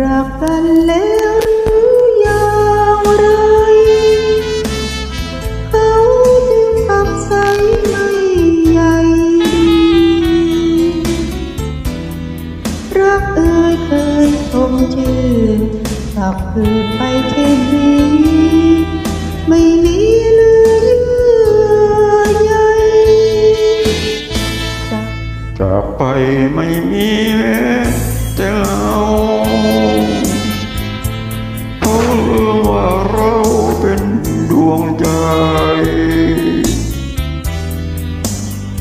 รักกันแล้วหรืออย่างไรเขาจึงปักใสไม่ใหญ่ดีรักเอ่ยเคยชมชื่นสับคืนไปเช่นนี้ไม่มีเหลือเยื่อใยจากจากไปไม่มีแม้แต่เรา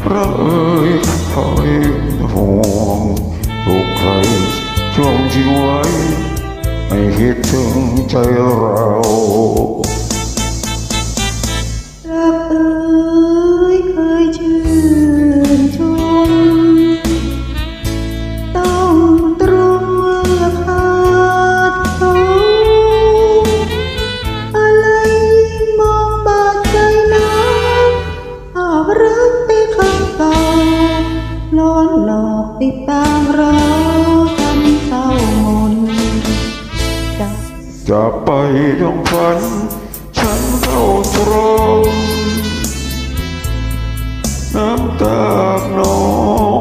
พระเอ๋ยคอยห่วงทุกใครช่วงชิงไว้ไม่คิดถึงใจเรา จากไปดังฝัน ฉันเข้าตรงน้ำตาน้อ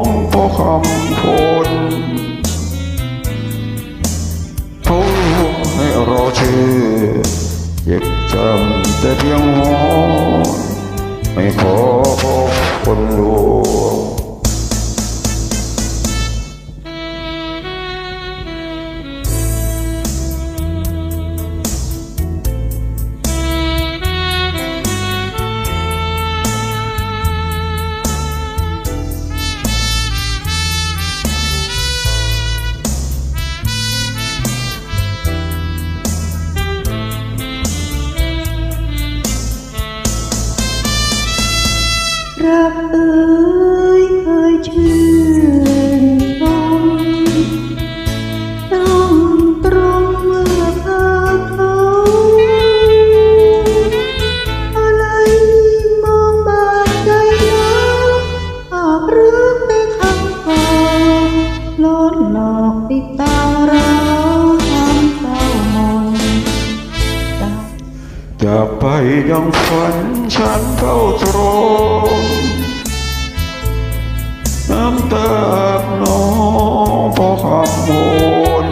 งเพราะคำคนเขาลวงให้เราเชื่อเจ็บจำแต่เพียงหอนไม่ขอพบคนลวงรั ลอกติดตาเราทำเศร้ามนจากจากไปยังฝันฉันเข้าตรงน้ำตาน้องเพราะคำวน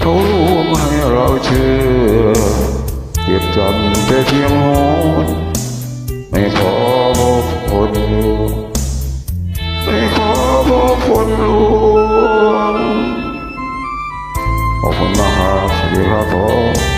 เขาลวงให้เราเชื่อเก็บจำแต่เพียงหอน วงข